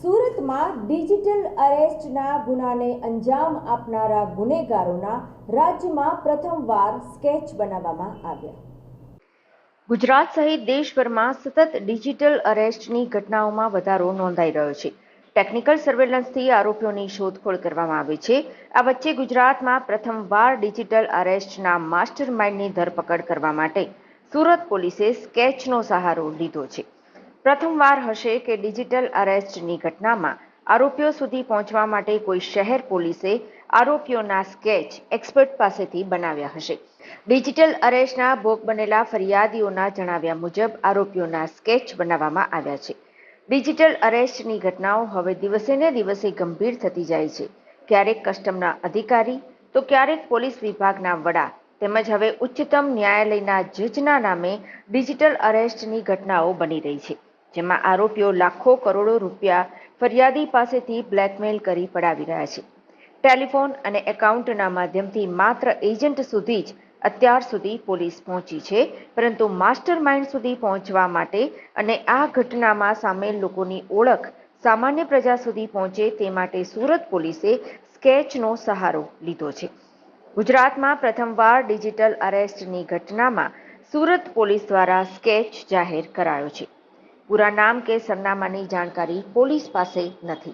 સુરતમાં ડિજિટલ અરેસ્ટના ગુનાને અંજામ આપનારા ગુનેગારોના રાજ્યમાં પ્રથમવાર સ્કેચ બનાવવામાં આવ્યા. ગુજરાત સહિત દેશભરમાં સતત ડિજિટલ અરેસ્ટની ઘટનાઓમાં વધારો નોંધાઈ રહ્યો છે. ટેકનિકલ સર્વેલન્સથી આરોપીઓની શોધખોળ કરવામાં આવી છે. આ વચ્ચે ગુજરાતમાં પ્રથમવાર ડિજિટલ અરેસ્ટના માસ્ટર માઇન્ડની ધરપકડ કરવા માટે સુરત પોલીસે સ્કેચનો સહારો લીધો છે. પ્રથમવાર હશે કે ડિજિટલ અરેસ્ટની ઘટનામાં આરોપીઓ સુધી પહોંચવા માટે કોઈ શહેર પોલીસે આરોપીઓના સ્કેચ એક્સપર્ટ પાસેથી બનાવ્યા હશે. ડિજિટલ અરેસ્ટના ભોગ બનેલા ફરિયાદીઓના જણાવ્યા મુજબ આરોપીઓના સ્કેચ બનાવવામાં આવ્યા છે. ડિજિટલ અરેસ્ટની ઘટનાઓ હવે દિવસે ને દિવસે ગંભીર થતી જાય છે. ક્યારેક કસ્ટમના અધિકારી, તો ક્યારેક પોલીસ વિભાગના વડા તેમજ હવે ઉચ્ચતમ ન્યાયાલયના જજના નામે ડિજિટલ અરેસ્ટની ઘટનાઓ બની રહી છે. જેમાં આરોપીઓ લાખો કરોડો રૂપિયા ફરિયાદી પાસેથી બ્લેકમેલ કરી પડાવી રહ્યા છે. ટેલિફોન અને એકાઉન્ટના માધ્યમથી માત્ર એજન્ટ સુધી જ અત્યાર સુધી પોલીસ પહોંચી છે, પરંતુ માસ્ટર માઇન્ડ સુધી પહોંચવા માટે અને આ ઘટનામાં સામેલ લોકોની ઓળખ સામાન્ય પ્રજા સુધી પહોંચે તે માટે સુરત પોલીસે સ્કેચનો સહારો લીધો છે. ગુજરાતમાં પ્રથમવાર ડિજિટલ અરેસ્ટની ઘટનામાં સુરત પોલીસ દ્વારા સ્કેચ જાહેર કરાયો છે. પૂરા નામ કે સરનામાની જાણકારી પોલીસ પાસે નથી.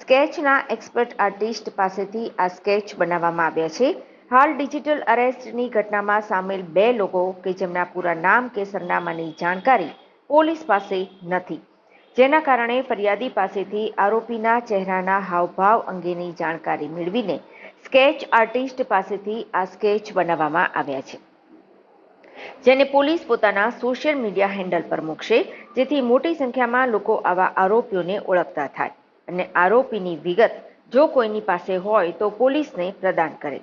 સ્કેચના એક્સપર્ટ આર્ટિસ્ટ પાસેથી આ સ્કેચ બનાવવામાં આવ્યા છે. હાલ ડિજિટલ અરેસ્ટની ઘટનામાં સામેલ બે લોકો કે જેમના પૂરા નામ કે સરનામાની જાણકારી પોલીસ પાસે નથી. જેના કારણે ફરિયાદી પાસેથી આરોપીના ચહેરાના હાવભાવ અંગેની જાણકારી મેળવીને સ્કેચ આર્ટિસ્ટ પાસેથી આ સ્કેચ બનાવવામાં આવ્યા છે. જેને પોલીસ પોતાના સોશિયલ મીડિયા હેન્ડલ પર મૂકશે, જેથી મોટી સંખ્યામાં લોકો આવા આરોપીઓને ઓળખતા થાય. અને આરોપીની વિગત જો કોઈની પાસે હોય તો પોલીસને પ્રદાન કરે.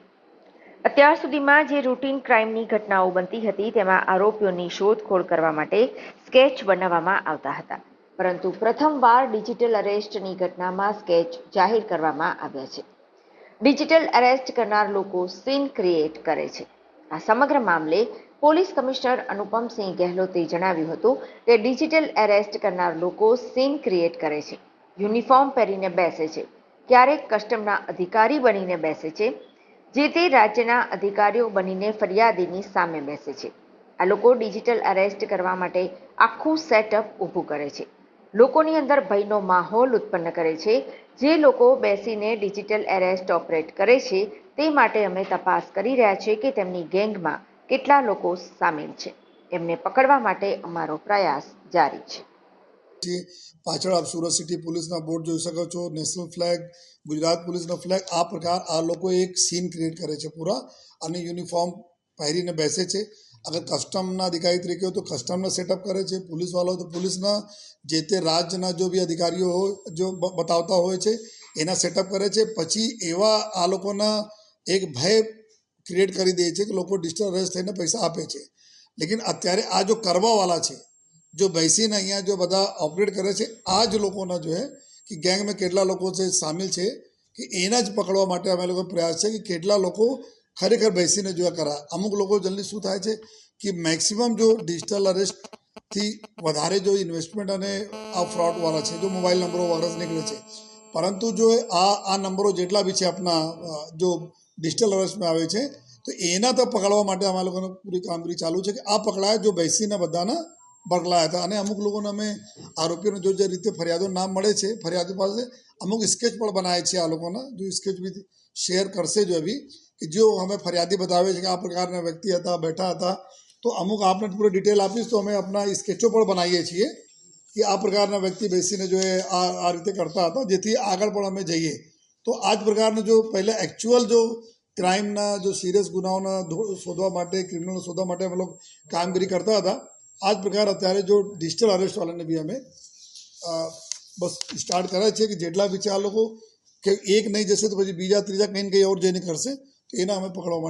અત્યાર સુધીમાં જે રૂટીન ક્રાઇમની ઘટનાઓ બનતી હતી, તેમાં આરોપીઓની શોધખોળ કરવા માટે સ્કેચ બનાવવામાં આવતા હતા. પરંતુ પ્રથમવાર ડિજિટલ અરેસ્ટની ઘટનામાં સ્કેચ જાહેર કરવામાં આવ્યા છે. ડિજિટલ અરેસ્ટ કરનાર લોકો સીન ક્રિએટ કરે છે. આ સમગ્ર મામલે પોલીસ કમિશનર અનુપમસિંહ ગહેલોતે જણાવ્યું હતું કે ડિજિટલ એરેસ્ટ કરનાર લોકો સીન ક્રિએટ કરે છે, યુનિફોર્મ પહેરીને બેસે છે, ક્યારેક કસ્ટમના અધિકારી બનીને બેસે છે, જે તે રાજ્યના અધિકારીઓ બનીને ફરિયાદીની સામે બેસે છે. આ લોકો ડિજિટલ એરેસ્ટ કરવા માટે આખું સેટઅપ ઊભું કરે છે. લોકોની અંદર ભયનો માહોલ ઉત્પન્ન કરે છે. જે લોકો બેસીને ડિજિટલ એરેસ્ટ ઓપરેટ કરે છે, તે માટે અમે તપાસ કરી રહ્યા છીએ કે તેમની ગેંગમાં કેટલા લોકો સામેલ છે? એમને પકડવા માટે અમારો પ્રયાસ જારી છે. પાછળ આપ સુરત સિટી પોલીસના બોર્ડ જોઈ શકો છો, નેશનલ ફ્લેગ, ગુજરાત પોલીસનો ફ્લેગ, આ પ્રકાર આ લોકો એક સીન ક્રિએટ કરે છે પૂરા અને યુનિફોર્મ પહેરીને બેસે છે. અગર કસ્ટમના અધિકારી તરીકે હોય તો કસ્ટમના સેટઅપ કરે છે, પોલીસવાળો તો પોલીસના, જે તે રાજ્યના જો બી અધિકારીઓ જો બતાવતા હોય છે, એના સેટઅપ કરે છે. પછી એવા આ લોકોના એક ભય ક્રિએટ કરી દે છે કે લોકો ડિજિટલ અરેસ્ટ થઈને પૈસા આપે છે. લેકિન અત્યારે આ જો કરવાવાળા છે, જો બેસીને અહીંયા જો બધા ઓપરેટ કરે છે આ જ લોકોના જો કે ગેંગમાં કેટલા લોકો છે, સામેલ છે, કે એના જ પકડવા માટે અમે લોકો પ્રયાસ છે કે કેટલા લોકો ખરેખર બેસીને જો આ કરા. અમુક લોકો જલ્દી શું થાય છે કે મેક્સિમમ જો ડિજિટલ અરેસ્ટથી વધારે જો ઇન્વેસ્ટમેન્ટ અને આ ફ્રોડવાળા છે, જો મોબાઈલ નંબરો વગેરે નીકળે છે. પરંતુ જો આ આ નંબરો જેટલા બી છે આપણા જો ડિજિટલ અરેસ્ટમાં આવે છે, તો એના તો પકડવા માટે અમારા લોકોને પૂરી કામગીરી ચાલુ છે કે આ પકડાયા જો બેસીને બધાના પકડાયા હતા. અને અમુક લોકોને અમે આરોપીઓને જો જે રીતે ફરિયાદો નામ મળે છે, ફરિયાદો પાસે અમુક સ્કેચ પણ બનાવે છે આ લોકોના, જો સ્કેચ બી શેર કરશે જો અભી કે જો અમે ફરિયાદી બતાવે છે કે આ પ્રકારના વ્યક્તિ હતા, બેઠા હતા, તો અમુક આપને પૂરી ડિટેલ આપીશ તો અમે આપણા સ્કેચો પણ બનાવીએ છીએ કે આ પ્રકારના વ્યક્તિ બેસીને જો એ આ આ રીતે કરતા હતા, જેથી આગળ પણ અમે જઈએ. તો આ જ પ્રકારનું જો પહેલાં એકચ્યુઅલ જો ક્રાઇમના જો સિરિયસ ગુનાઓના ધો- શોધવા માટે ક્રિમિનલ શોધવા માટે અમે લોકો કામગીરી કરતા હતા આ જ પ્રકાર અત્યારે જો ડિજિટલ અરેસ્ટવાળાને બી અમે અ, બસ સ્ટાર્ટ કરે છે કે જેટલા બી છે આ લોકો કે એક નહીં જશે તો પછી બીજા ત્રીજા કંઈ ને કંઈ ઓર જઈને કરશે તો એના અમે પકડવા માટે